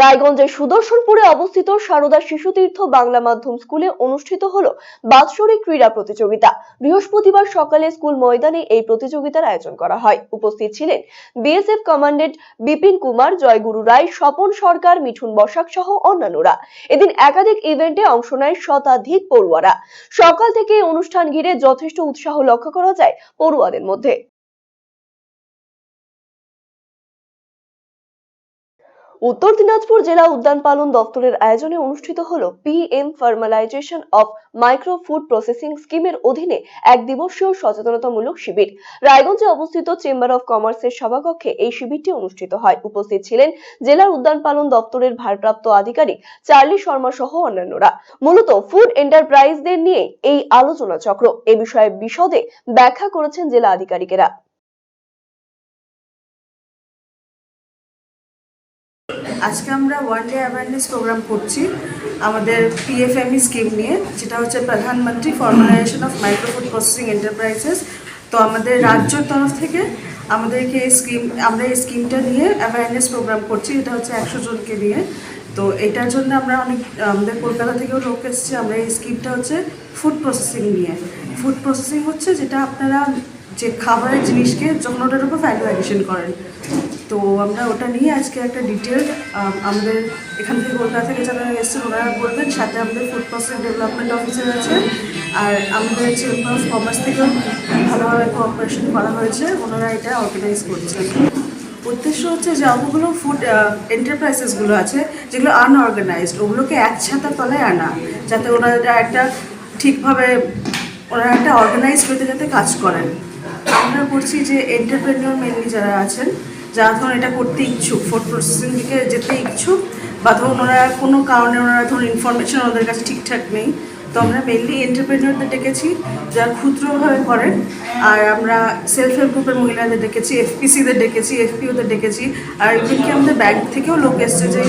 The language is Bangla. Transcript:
রায়গঞ্জের সুদর্শনপুরে অবস্থিত সারদা শিশুতীর্থ বাংলা মাধ্যম স্কুলে অনুষ্ঠিত হল বাৎসরিক ক্রীড়া প্রতিযোগিতা। বৃহস্পতিবার সকালে স্কুল ময়দানে এই প্রতিযোগিতার আয়োজন করা হয়। উপস্থিত ছিলেন বিএসএফ কমান্ডেন্ট বিপিন কুমার, জয়গুরু রায়, স্বপন সরকার, মিঠুন বসাক সহ অন্যান্যরা। এদিন একাধিক ইভেন্টে অংশ নেয় শতাধিক পড়ুয়ারা। সকাল থেকে অনুষ্ঠান ঘিরে যথেষ্ট উৎসাহ লক্ষ্য করা যায় পড়ুয়াদের মধ্যে। উত্তর দিনাজপুর জেলা উদ্যান পালন দপ্তরের আয়োজনে অনুষ্ঠিত হল PM formalisation of micro food processing স্কিমের অধীনে এক দিবসীয় সচেতনতামূলক শিবির। রায়গঞ্জে অবস্থিত চেম্বার অফ কমার্সের সভাকক্ষে এই শিবিরটি অনুষ্ঠিত হয়। উপস্থিত ছিলেন জেলার উদ্যান পালন দপ্তরের ভারপ্রাপ্ত আধিকারিক চার্লি শর্মা সহ অন্যান্যরা। মূলত ফুড এন্টারপ্রাইজদের নিয়ে এই আলোচনা চক্র এ বিষয়ে বিশদে ব্যাখ্যা করেছেন জেলা আধিকারিকেরা। আজকে আমরা ওয়ান ডে অ্যাওয়ারনেস প্রোগ্রাম করছি আমাদের পিএফএমই স্কিম E নিয়ে, যেটা হচ্ছে প্রধানমন্ত্রী formalisation of micro food processing enterprises তো আমাদের রাজ্যের তরফ থেকে আমাদেরকে এই স্কিম আমরা এই স্কিমটা নিয়ে অ্যাওয়ারনেস প্রোগ্রাম করছি, এটা হচ্ছে একশো জনকে নিয়ে। তো এটার জন্য আমরা অনেক, আমাদের কলকাতা থেকেও লোক এসছে, আমরা এই স্কিমটা হচ্ছে ফুড প্রসেসিং নিয়ে। ফুড প্রসেসিং হচ্ছে যেটা আপনারা যে খাবারের জিনিসকে যখন ওটার উপর ভ্যালু অ্যাডিশন করেন। তো আমরা ওটা নিয়ে আজকে একটা ডিটেল আমাদের এখান থেকে কলকাতা থেকে যারা এসেছেন ওনারা বলবেন, সাথে আমাদের ফুড প্রসেস ডেভেলপমেন্ট অফিসার আছে আর আমাদের চেম্বার অফ কমার্স থেকেও ভালোভাবে কোঅপারেশন করা হয়েছে, ওনারা এটা অর্গানাইজ করছেন। উদ্দেশ্য হচ্ছে যে যতগুলো ফুড এন্টারপ্রাইজেসগুলো আছে, যেগুলো আনঅর্গানাইজড ওগুলোকে এক ছাতার তলায় আনা, যাতে ওনারা একটা ঠিকভাবে, ওনারা একটা অর্গানাইজ হতে যাতে কাজ করেন। করছি যে এন্টারপ্রেনিয়র মেনলি যারা আছেন, যারা ধরুন এটা করতে ইচ্ছুক ফুড প্রসেসিং দিকে যেতে ইচ্ছুক, বা ধরুন ওনারা কোনো কারণে ওনারা ধরুন ইনফরমেশন ওদের কাছে ঠিকঠাক নেই, তো আমরা মেনলি এন্টারপ্রেনিয়রদের ডেকেছি, যারা ক্ষুদ্রভাবে করেন আর আমরা সেলফ হেল্প গ্রুপের মহিলাদের ডেকেছি এফপিসিদের ডেকেছি এফপিওদের ডেকেছি, আর ইভেন কি আমাদের ব্যাংক থেকেও লোক এসছে যে